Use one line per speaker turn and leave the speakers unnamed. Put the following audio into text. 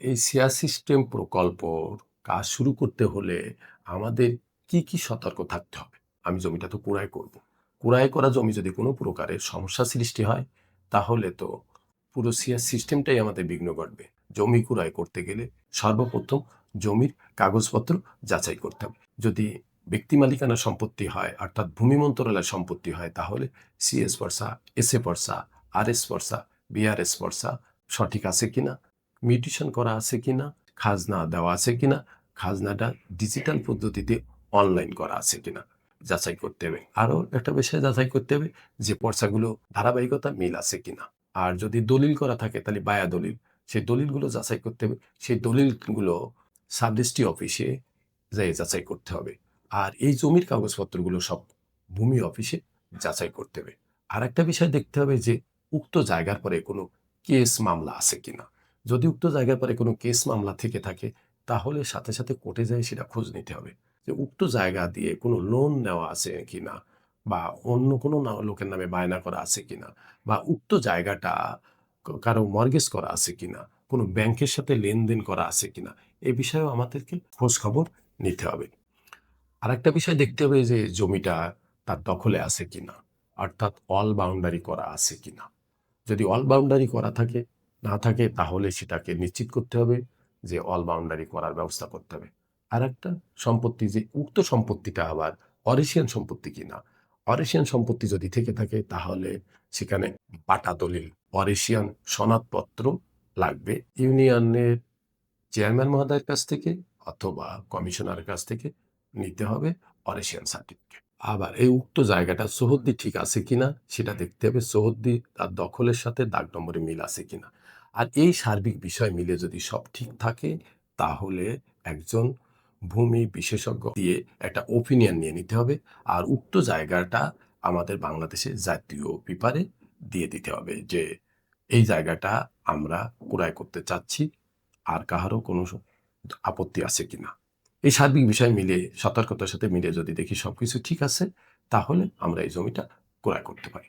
এই সিয়া সিস্টেম প্রকল্প কাজ শুরু করতে হলে আমাদের কি কি সতর্ক থাকতে হবে? আমি জমিটা তো কুড়াই করব। কুড়াই করা জমি যদি কোনো প্রকারের সমস্যা সৃষ্টি হয়, তাহলে তো পুরো সিয়া সিস্টেমটাই আমাদের বিঘ্ন ঘটবে। জমি কুড়াই করতে গেলে সর্বপ্রথম জমির কাগজপত্র যাচাই করতে হবে। যদি ব্যক্তি মালিকানা সম্পত্তি হয়, অর্থাৎ ভূমি মন্ত্রণালয়ের সম্পত্তি হয়, তাহলে সিএস পর্সা এস এ পর্সা আর এস পর্সা বিআরএস পর্সা সঠিক আছে কিনা? মিউটেশন করা আছে কিনা, খাজনা দেওয়া আছে কিনা, খাজনাটা ডিজিটাল পদ্ধতিতে অনলাইন করা আছে কিনা যাচাই করতে হবে। আরও একটা বিষয় যাচাই করতে হবে যে পর্চাগুলো ধারাবাহিকতা মিল আছে কিনা। আর যদি দলিল করা থাকে তাহলে বায়া দলিল। সেই দলিলগুলো যাচাই করতে হবে। সেই দলিলগুলো সাবডিস্ট্রি অফিসে যাই যাচাই করতে হবে। আর এই জমির কাগজপত্রগুলো সব ভূমি অফিসে যাচাই করতে হবে। আর একটা বিষয় দেখতে হবে যে উক্ত জায়গার পরে কোনো কেস মামলা আছে কিনা। যদি উক্ত জায়গার পরে কোনো কেস মামলা থেকে থাকে, তাহলে সাথে সাথে কোর্টে যায় সেটা খোঁজ নিতে হবে। যে উক্ত জায়গা দিয়ে কোনো লোন নেওয়া আছে কি না বা অন্য কোনো না- লোকের নামে বায়না করা আছে কিনা বা উক্ত জায়গাটা কারও মর্গেজ করা আছে কি না কোনো ব্যাংকের সাথে লেনদেন করা আছে কি না এ বিষয়েও আমাদেরকে খোঁজ খবর নিতে হবে। আর একটা বিষয় দেখতে হবে যে জমিটা তার দখলে আছে কি না অর্থাৎ অল বাউন্ডারি করা আছে কি না যদি অল বাউন্ডারি করা থাকে না থাকে তাহলে সেটাকে নিশ্চিত করতে হবে যে অল বাউন্ডারি করার ব্যবস্থা করতে হবে। আর একটা সম্পত্তি যে উক্ত সম্পত্তিটা আবার অরেশিয়ান সম্পত্তি কিনা? অরেশিয়ান সম্পত্তি যদি থেকে থাকে তাহলে সেখানে পাটা দলিল অরেশিয়ান সনদপত্র লাগবে ইউনিয়নের চেয়ারম্যান মহোদয়ের কাছ থেকে অথবা কমিশনারের কাছ থেকে নিতে হবে অরেশিয়ান সার্টিফিকেট আবার এই উক্ত জায়গাটা সহদ্দি ঠিক আছে কিনা সেটা দেখতে হবে। সহদ্দি তার দখলের সাথে দাগ নম্বরে মিল আছে কিনা। আর এই সার্বিক বিষয় মিলে যদি সব ঠিক থাকে তাহলে একজন ভূমি বিশেষজ্ঞ দিয়ে একটা ওপিনিয়ন নিয়ে নিতে হবে। আর উক্ত জায়গাটা আমাদের বাংলাদেশে জাতীয় পেপারে দিয়ে দিতে হবে যে এই জায়গাটা আমরা ক্রয় করতে চাচ্ছি আর কাহারও কোনো আপত্তি আছে কিনা। এই সার্বিক বিষয় মিলে, সতর্কতার সাথে মিলে যদি দেখি সব কিছু ঠিক আছে, তাহলে আমরা এই জমিটা ক্রয় করতে পারি।